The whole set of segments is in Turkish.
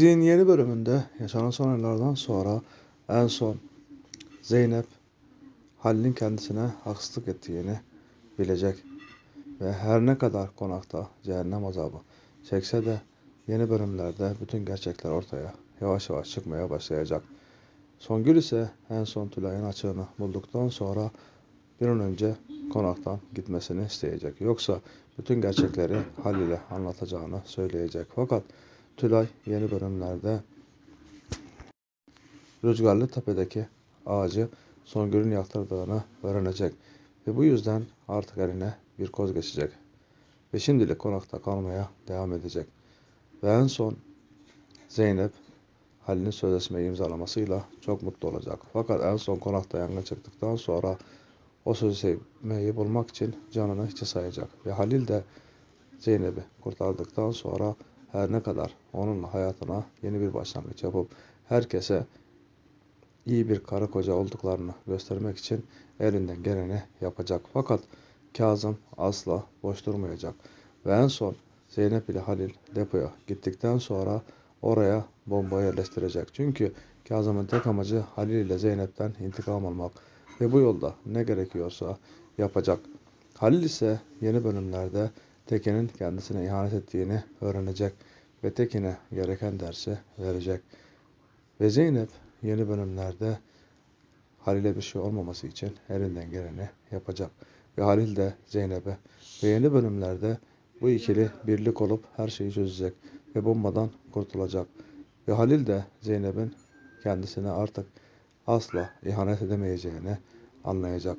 Dizinin yeni bölümünde yaşanan son olaylardan sonra en son Zeynep Halil'in kendisine haksızlık ettiğini bilecek ve her ne kadar konakta cehennem azabı çekse de yeni bölümlerde bütün gerçekler ortaya yavaş yavaş çıkmaya başlayacak. Songül ise en son Tülay'ın açığını bulduktan sonra bir an önce konaktan gitmesini isteyecek. Yoksa bütün gerçekleri Halil'e anlatacağını söyleyecek. Fakat Tülay yeni bölümlerde Rüzgarlı Tepe'deki ağacı Songül'ün yaktırdığını öğrenecek. Ve bu yüzden artık eline bir koz geçecek. Ve şimdilik konakta kalmaya devam edecek. Ve en son Zeynep Halil'in sözleşmeyi imzalamasıyla çok mutlu olacak. Fakat en son konakta yangın çıktıktan sonra o sözleşmeyi bulmak için canını hiçe sayacak. Ve Halil de Zeynep'i kurtardıktan sonra her ne kadar onunla hayatına yeni bir başlangıç yapıp herkese iyi bir karı koca olduklarını göstermek için elinden geleni yapacak. Fakat Kazım asla boş durmayacak. Ve en son Zeynep ile Halil depoya gittikten sonra oraya bomba yerleştirecek. Çünkü Kazım'ın tek amacı Halil ile Zeynep'ten intikam almak. Ve bu yolda ne gerekiyorsa yapacak. Halil ise yeni bölümlerde Tekin'in kendisine ihanet ettiğini öğrenecek ve Tekin'e gereken dersi verecek. Ve Zeynep yeni bölümlerde Halil'e bir şey olmaması için elinden geleni yapacak. Ve Halil de Zeynep'e ve yeni bölümlerde bu ikili birlik olup her şeyi çözecek ve bombadan kurtulacak. Ve Halil de Zeynep'in kendisine artık asla ihanet edemeyeceğini anlayacak.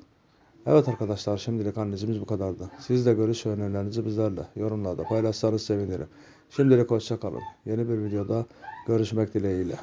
Evet arkadaşlar şimdilik analizimiz bu kadardı. Siz de görüş ve önerilerinizi bizlerle yorumlarda paylaşsanız sevinirim. Şimdilik hoşça kalın. Yeni bir videoda görüşmek dileğiyle.